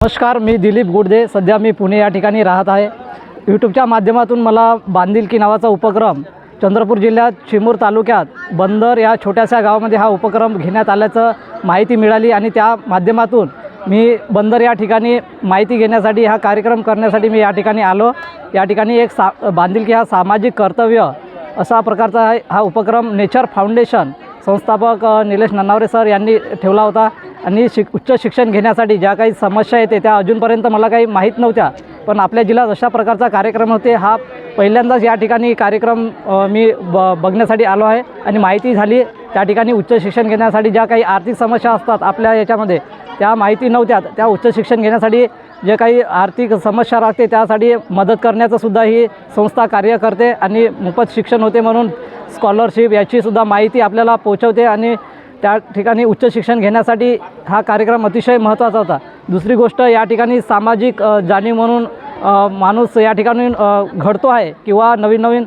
नमस्कार मी दिलीप गुडदे. सध्या मी पुणे या ठिकाणी राहत आहे. यूट्यूबच्या माध्यमातून मला बांधिलकी नावाचा उपक्रम चंद्रपूर जिल्ह्यात चिमूर तालुक्यात बंदर या छोट्याशा गावामध्ये हा उपक्रम घेण्यात आल्याचं माहिती मिळाली आणि त्या माध्यमातून मी बंदर या ठिकाणी माहिती घेण्यासाठी हा कार्यक्रम करण्यासाठी मी या ठिकाणी आलो. या ठिकाणी एक सा बांधिलकी हा सामाजिक कर्तव्य असा प्रकारचा हा- हा उपक्रम नेचर फाउंडेशन संस्थापक निलेश नन्नावरे सर यांनी ठेवला होता. आणि शिक उच्च शिक्षण घेण्यासाठी ज्या काही समस्या येते त्या अजूनपर्यंत मला काही माहीत नव्हत्या. पण आपल्या जिल्ह्यात अशा प्रकारचा कार्यक्रम होते. हा पहिल्यांदाच या ठिकाणी कार्यक्रम मी ब बघण्यासाठी आलो आहे आणि माहिती झाली. त्या ठिकाणी उच्च शिक्षण घेण्यासाठी ज्या काही आर्थिक समस्या असतात आपल्या याच्यामध्ये त्या माहिती नव्हत्या. त्या उच्च शिक्षण घेण्यासाठी जे काही आर्थिक समस्या राहते त्यासाठी मदत करण्याचं सुद्धा ही संस्था कार्य करते आणि मोफत शिक्षण होते म्हणून स्कॉलरशिप याचीसुद्धा माहिती आपल्याला पोचवते आणि त्या ठिकाणी उच्च शिक्षण घेण्यासाठी हा कार्यक्रम अतिशय महत्त्वाचा होता. दुसरी गोष्ट या ठिकाणी सामाजिक जाणीव म्हणून माणूस या ठिकाणी घडतो आहे किंवा नवीन नवीन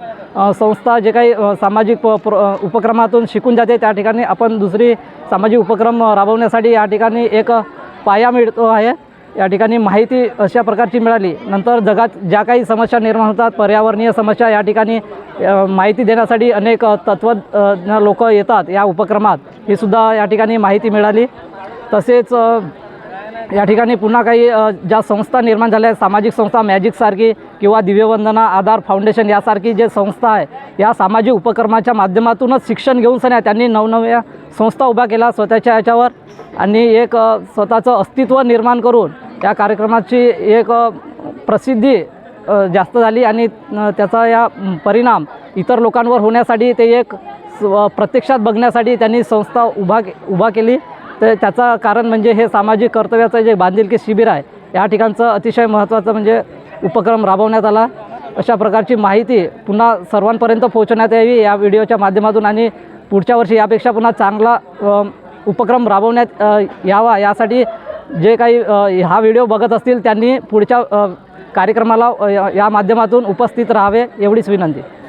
संस्था जे काही सामाजिक प प्र उपक्रमातून शिकून जाते त्या ठिकाणी आपण दुसरी सामाजिक उपक्रम राबवण्यासाठी या ठिकाणी एक पाया मिळतो आहे. या ठिकाणी माहिती अशा प्रकारची मिळाली. नंतर जगात ज्या काही समस्या निर्माण होतात पर्यावरणीय समस्या या ठिकाणी माहिती देण्यासाठी अनेक तत्त्वज्ञ लोक येतात या उपक्रमात. ही सुद्धा या ठिकाणी माहिती मिळाली. तसेच या ठिकाणी पुन्हा काही ज्या संस्था निर्माण झाल्या आहेत सामाजिक संस्था मॅजिकसारखी किंवा दिव्यवंदना आधार फाउंडेशन यासारखी जे संस्था आहे या सामाजिक उपक्रमाच्या माध्यमातूनच शिक्षण घेऊन सन्या त्यांनी नवनव्या संस्था उभ्या केल्या स्वतःच्या याच्यावर. आणि एक स्वतःचं अस्तित्व निर्माण करून या कार्यक्रमाची एक प्रसिद्धी जास्त झाली आणि त्याचा या परिणाम इतर लोकांवर होण्यासाठी ते एक स्व- प्रत्यक्षात बघण्यासाठी त्यांनी संस्था उभा उभा केली. तर त्याचं कारण म्हणजे हे सामाजिक कर्तव्याचं जे बांधिलकी शिबिर आहे या ठिकाणचं अतिशय महत्त्वाचं म्हणजे उपक्रम राबवण्यात आला. अशा प्रकारची माहिती पुन्हा सर्वांपर्यंत पोहोचवण्यात यावी या व्हिडिओच्या माध्यमातून आणि पुढच्या वर्षी यापेक्षा पुन्हा चांगला उपक्रम राबवण्यात यावा यासाठी जे काही हा व्हिडिओ बघत असतील त्यांनी पुढच्या कार्यक्रमाला या- या माध्यमातून उपस्थित राहावे एवढीच विनंती.